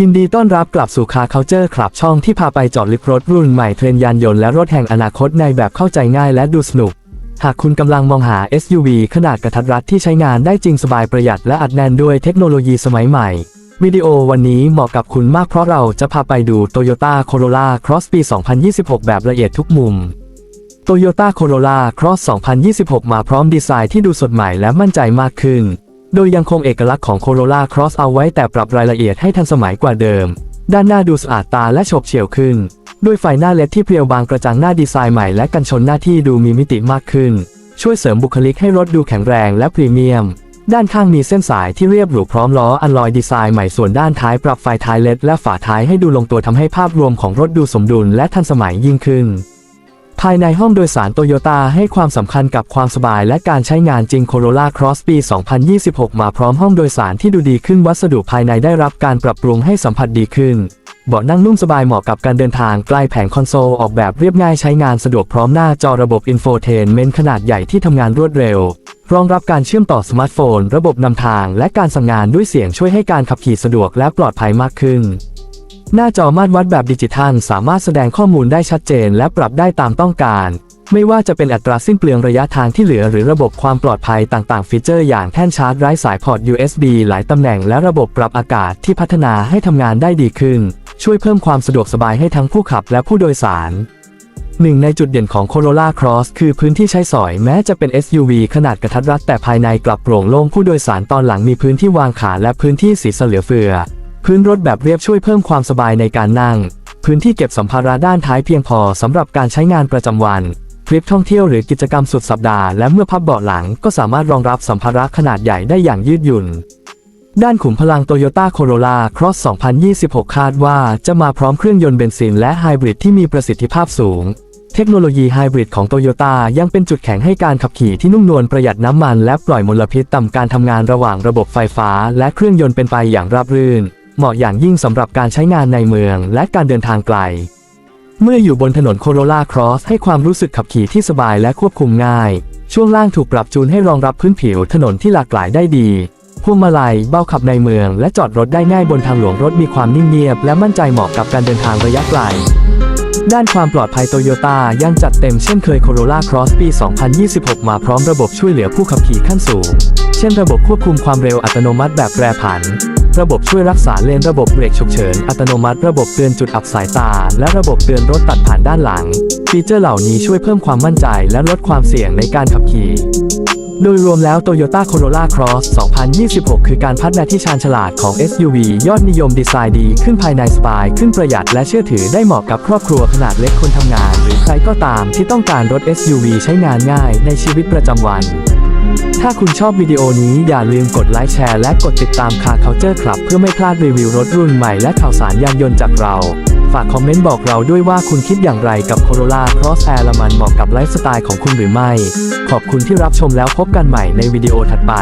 ยินดีต้อนรับกลับสู่คาเคาเจอร์ครับช่องที่พาไปเจอดลึกรถรุ่นใหม่เทรนยานยนต์และรถแห่งอนาคตในแบบเข้าใจง่ายและดูสนุก หากคุณกำลังมองหา SUV ขนาดกระทัดรัดที่ใช้งานได้จริงสบายประหยัดและอัดแน่นด้วยเทคโนโลยีสมัยใหม่ วิดีโอวันนี้เหมาะกับคุณมากเพราะเราจะพาไปดู Toyota Corolla Cross ปี 2026 แบบละเอียดทุกมุม Toyota Corolla Cross 2026 มาพร้อมดีไซน์ที่ดูสดใหม่และมั่นใจมากขึ้น โดยยังคงเอกลักษณ์ของ Corolla Cross เอาไว้แต่ปรับรายละเอียดให้ทันสมัยกว่าเดิม ด้านหน้าดูสะอาดตาและโฉบเฉี่ยวขึ้น ด้วยไฟหน้าเลดที่เพรียวบางกระจังหน้าดีไซน์ใหม่และกันชนหน้าที่ดูมีมิติมากขึ้น ช่วยเสริมบุคลิกให้รถดูแข็งแรงและพรีเมียม ด้านข้างมีเส้นสายที่เรียบหรูพร้อมล้ออันลอยดีไซน์ใหม่ส่วนด้านท้ายปรับไฟท้ายเลดและฝาท้ายให้ดูลงตัวทำให้ภาพรวมของรถดูสมดุลและทันสมัยยิ่งขึ้น ภายในห้องโดยสารโตโยต้าให้ความสำคัญกับความสบายและการใช้งานจริง Corolla Cross ปี 2026 มาพร้อมห้องโดยสารที่ดูดีขึ้นวัสดุภายในได้รับการปรับปรุงให้สัมผัสดีขึ้น เบาะนั่งนุ่มสบายเหมาะกับการเดินทางใกล้แผงคอนโซลออกแบบเรียบง่ายใช้งานสะดวกพร้อมหน้าจอระบบอินโฟเทนเมนต์ขนาดใหญ่ที่ทำงานรวดเร็ว รองรับการเชื่อมต่อสมาร์ทโฟน ระบบนำทาง และการสั่งงานด้วยเสียงช่วยให้การขับขี่สะดวกและปลอดภัยมากขึ้น หน้าจอมาตรวัดแบบดิจิทัล สามารถแสดงข้อมูลได้ชัดเจน และปรับได้ตามต้องการ ไม่ว่าจะเป็นอัตราสิ้นเปลืองระยะทางที่เหลือ หรือระบบความปลอดภัยต่างๆ ฟีเจอร์อย่างแท่นชาร์จไร้สายพอร์ต USB หลายตำแหน่งและระบบปรับอากาศที่พัฒนาให้ทำงานได้ดีขึ้น ช่วยเพิ่มความสะดวกสบายให้ทั้งผู้ขับและผู้โดยสารหนึ่งในจุดเด่นของ Corolla Cross คือพื้นที่ใช้สอยแม้จะเป็น SUV ขนาดกระทัดรัดแต่ภายในกลับโปร่งโล่งผู้โดยสารตอนหลังมีพื้นที่วางขาและพื้นที่สีเหลือเฟือ พื้นรถแบบเรียบช่วยเพิ่มความสบายในการนั่ง พื้นที่เก็บสัมภาระด้านท้ายเพียงพอสำหรับการใช้งานประจำวันทริปท่องเที่ยวหรือกิจกรรมสุดสัปดาห์และเมื่อพับเบาะหลังก็สามารถรองรับสัมภาระขนาดใหญ่ได้อย่างยืดหยุ่น ด้านขุมพลัง Toyota Corolla Cross 2026 คาดว่าจะมาพร้อมเครื่องยนต์เบนซินและไฮบริดที่มีประสิทธิภาพสูง เทคโนโลยีไฮบริดของ Toyota ยังเป็นจุดแข็งให้การขับขี่ที่นุ่มนวลประหยัดน้ำมันและปล่อยมลพิษต่ำการทำงานระหว่างระบบไฟฟ้าและเครื่องยนต์เป็นไปอย่างราบรื่น เหมาะอย่างยิ่งสำหรับการใช้งานในเมืองและการเดินทางไกล เมื่ออยู่บนถนน Corolla Cross ให้ความรู้สึกขับขี่ที่สบายและควบคุมง่าย ช่วงล่างถูกปรับจูนให้รองรับพื้นผิวถนนที่หลากหลายได้ดีพวงมาลัยเบาขับในเมือง และจอดรถได้ง่ายบนทางหลวงรถมีความนิ่งเงียบ และมั่นใจเหมาะกับการเดินทางระยะไกล ด้านความปลอดภัยโตโยต้ายังจัดเต็มเช่นเคย Corolla Cross ปี 2026 มาพร้อมระบบช่วยเหลือผู้ขับขี่ขั้นสูง เช่นระบบควบคุมความเร็วอัตโนมัติแบบแปรผัน ระบบช่วยรักษาเลนระบบเบรกฉุกเฉิน อัตโนมัติ ระบบเตือนจุดอับสายตา และระบบเตือนรถตัดผ่านด้านหลัง ฟีเจอร์เหล่านี้ช่วยเพิ่มความมั่นใจและลดความเสี่ยงในการขับขี่โดยรวมแล้ว Toyota Corolla Cross 2026 คือการพัฒนาที่ชาญฉลาดของ SUV ยอดนิยมดีไซน์ดี ขึ้นภายในสบาย ขึ้นประหยัดและเชื่อถือได้เหมาะกับครอบครัวขนาดเล็กคนทำงาน หรือใครก็ตามที่ต้องการรถ SUV ใช้งานง่ายในชีวิตประจำวัน ถ้าคุณชอบวิดีโอนี้อย่าลืมกดไลค์แชร์และกดติดตามคาเคาเจอร์ครับเพื่อไม่พลาดรีวิวรถรุ่นใหม่และข่าวสารยานยนต์จากเรา ฝากคอมเมนต์บอกเราด้วยว่าคุณคิดอย่างไรกับ Corolla Cross Air ละมันเหมาะกับไลฟ์สไตล์ของคุณหรือไม่ ขอบคุณที่รับชมแล้วพบกันใหม่ในวิดีโอถัดไป